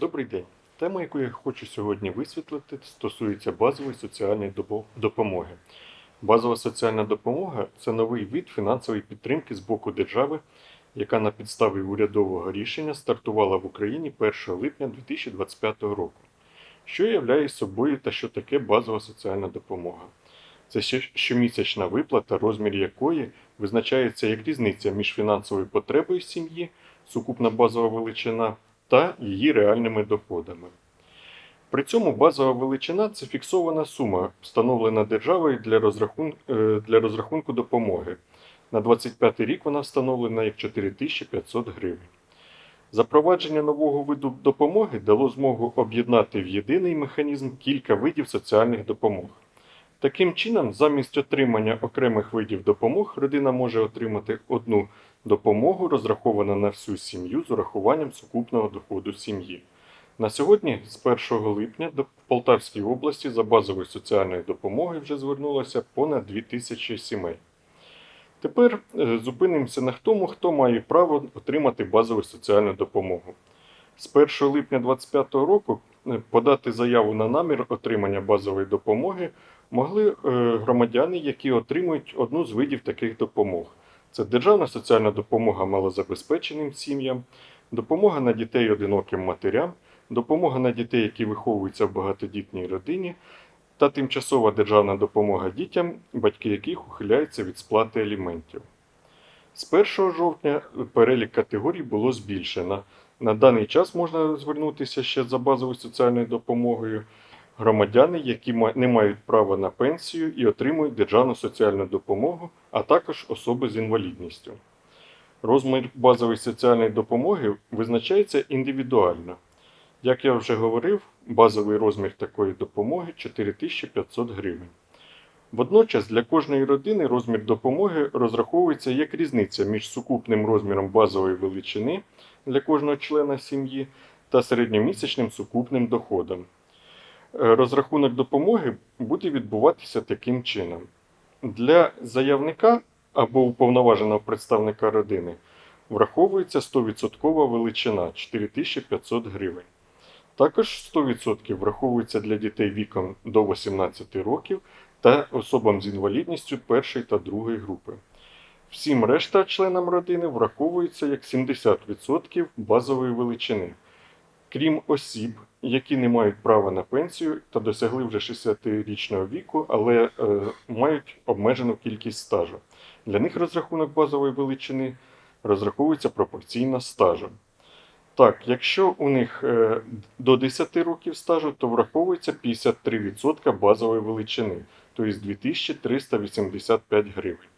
Добрий день. Тема, яку я хочу сьогодні висвітлити, стосується базової соціальної допомоги. Базова соціальна допомога це новий вид фінансової підтримки з боку держави, яка на підставі урядового рішення стартувала в Україні 1 липня 2025 року. Що являє собою та що таке базова соціальна допомога? Це щомісячна виплата, розмір якої визначається як різниця між фінансовою потребою сім'ї, сукупна базова величина та її реальними доходами. При цьому базова величина це фіксована сума, встановлена державою для, розрахун... е, для розрахунку допомоги. На 25 рік вона встановлена як 4500 гривень. Запровадження нового виду допомоги дало змогу об'єднати в єдиний механізм кілька видів соціальних допомог. Таким чином, замість отримання окремих видів допомог, родина може отримати одну допомогу, розраховану на всю сім'ю з урахуванням сукупного доходу сім'ї. На сьогодні, з 1 липня, до Полтавській області за базовою соціальною допомогою вже звернулося понад 2000 сімей. Тепер е, зупинимося на тому, хто має право отримати базову соціальну допомогу. З 1 липня 2025 року подати заяву на намір отримання базової допомоги могли е, громадяни, які отримують одну з видів таких допомог. Це державна соціальна допомога малозабезпеченим сім'ям, допомога на дітей одиноким матерям, допомога на дітей, які виховуються в багатодітній родині, та тимчасова державна допомога дітям, батьки яких ухиляються від сплати аліментів. З 1 жовтня перелік категорій було збільшено. На даний час можна звернутися ще за базовою соціальною допомогою громадяни, які не мають права на пенсію і отримують державну соціальну допомогу, а також особи з інвалідністю. Розмір базової соціальної допомоги визначається індивідуально. Як я вже говорив, базовий розмір такої допомоги 4500 гривень. Водночас для кожної родини розмір допомоги розраховується як різниця між сукупним розміром базової величини для кожного члена сім'ї та середньомісячним сукупним доходом. Е, Розрахунок допомоги буде відбуватися таким чином. Для заявника або уповноваженого представника родини враховується 100% величина 4500 гривень. Також 100% враховується для дітей віком до 18 років та особам з інвалідністю першої та другої групи. Всім решта членам родини враховується як 70% базової величини, крім осіб, які не мають права на пенсію та досягли вже 60-річного віку, але е, мають обмежену кількість стажу. Для них розрахунок базової величини розраховується пропорційно стажу. Так, якщо у них е, до 10 років стажу, то враховується 53% базової величини, тобто 2385 гривень.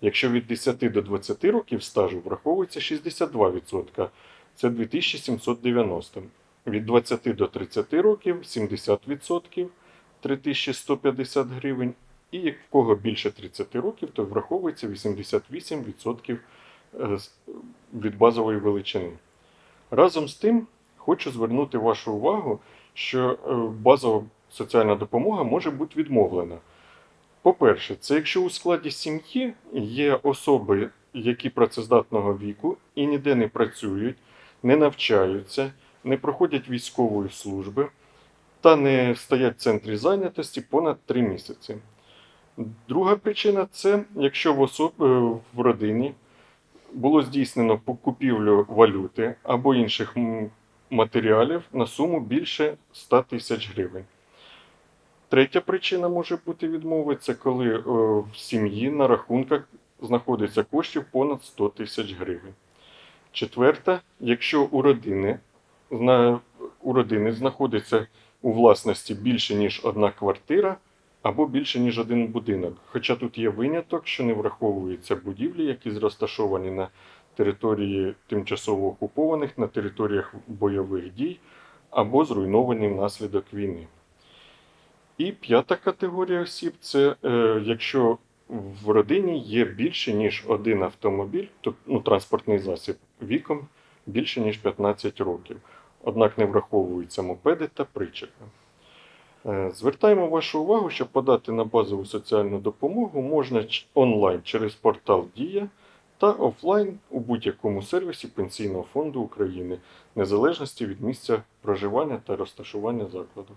Якщо від 10 до 20 років стажу враховується 62%, це 2790. Від 20 до 30 років 70%, 3150 гривень. І як в кого більше 30 років, то враховується 88% е, від базової величини. Разом з тим, хочу звернути вашу увагу, що е, базова соціальна допомога може бути відмовлена. По-перше, це якщо у складі сім'ї є особи, які працездатного віку і ніде не працюють, не навчаються, не проходять військової служби та не стоять в центрі зайнятості понад 3 місяці. Друга причина це якщо в, особ... е, в родині було здійснено купівлю валюти або інших матеріалів на суму більше 100 тисяч гривень. Третя причина може бути відмови це коли е, в сім'ї на рахунках знаходиться коштів понад 100 тисяч гривень. Четверта, якщо у родини, у родини знаходиться у власності більше, ніж одна квартира або більше, ніж один будинок. Хоча тут є виняток, що не враховуються будівлі, які розташовані на території тимчасово окупованих, на територіях бойових дій або зруйновані внаслідок війни. І п'ята категорія осіб це е, якщо в родині є більше, ніж один автомобіль, тобто ну, транспортний засіб віком більше, ніж 15 років. Однак не враховуються мопеди та причепи. Е, Звертаємо вашу увагу, що подати на базову соціальну допомогу можна онлайн через портал Дія та офлайн у будь-якому сервісі Пенсійного фонду України, незалежності від місця проживання та розташування закладу.